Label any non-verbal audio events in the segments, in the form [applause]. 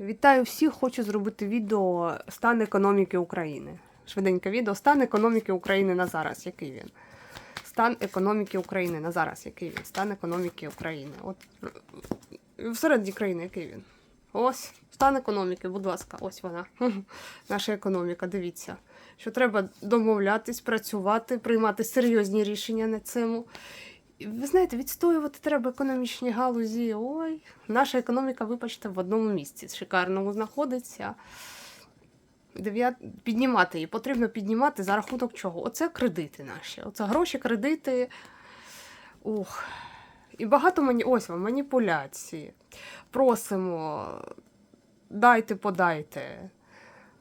Вітаю всіх! Хочу зробити відео стан економіки України. Швиденьке відео. Стан економіки України на зараз. Який він? Стан економіки України на зараз. Який він? Стан економіки України. От е, всередині країни, який він? Ось стан економіки, будь ласка, ось вона. [laughs] Наша економіка. Дивіться, що треба домовлятись, працювати, приймати серйозні рішення на цьому. Ви знаєте, відстоювати треба економічні галузі. Ой, наша економіка, вибачте, в одному місці шикарному знаходиться. Піднімати її потрібно піднімати за рахунок чого? Оце кредити наші. Оце гроші, кредити. Ух. І багато мані... ось вам маніпуляції. Просимо, дайте, подайте.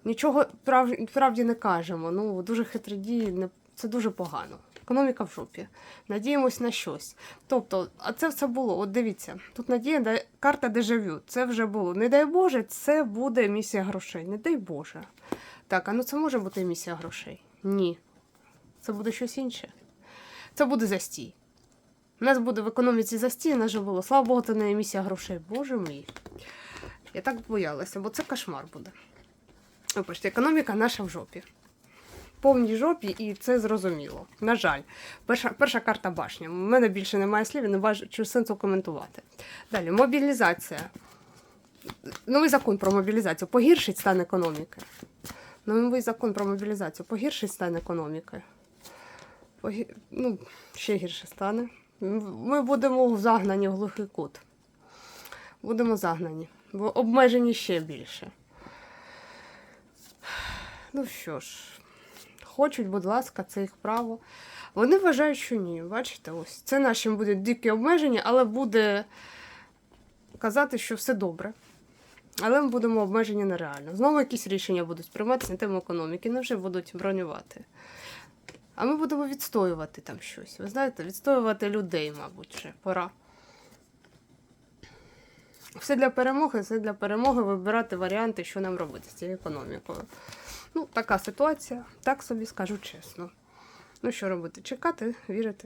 Нічого прав... правді не кажемо. Ну, дуже хитрі дії, це дуже погано. Економіка в жопі. Надіємось на щось. Тобто, а це все було. От дивіться, тут надія карта дежавю. Це вже було. Не дай Боже, це буде місія грошей. Не дай Боже. Так, а ну це може бути місія грошей? Ні. Це буде щось інше. Це буде застій. У нас буде в економіці застій, нас же було. Слава Богу, це не місія грошей. Боже мій. Я так боялася, бо це кошмар буде. Вибачте, економіка наша в жопі. Повній жопі, і це зрозуміло. На жаль, перша, перша карта башня. У мене більше немає слів, не бачу сенсу коментувати. Далі, мобілізація. Новий закон про мобілізацію погіршить стан економіки. Новий закон про мобілізацію погіршить стан економіки. Погі... Ну, ще гірше стане. Ми будемо загнані в глухий кут. Будемо загнані, бо обмежені ще більше. Ну що ж, хочуть, будь ласка, це їх право. Вони вважають, що ні. Бачите, ось це нашим буде дикі обмеження, але буде казати, що все добре. Але ми будемо обмежені нереально. Знову якісь рішення будуть прийматися на тему економіки, не вже будуть бронювати. А ми будемо відстоювати там щось. Ви знаєте, відстоювати людей, мабуть, вже пора. Все для перемоги, все для перемоги вибирати варіанти, що нам робити з цією економікою. Ну, така ситуація, так собі скажу чесно. Ну, що робити? Чекати, вірити.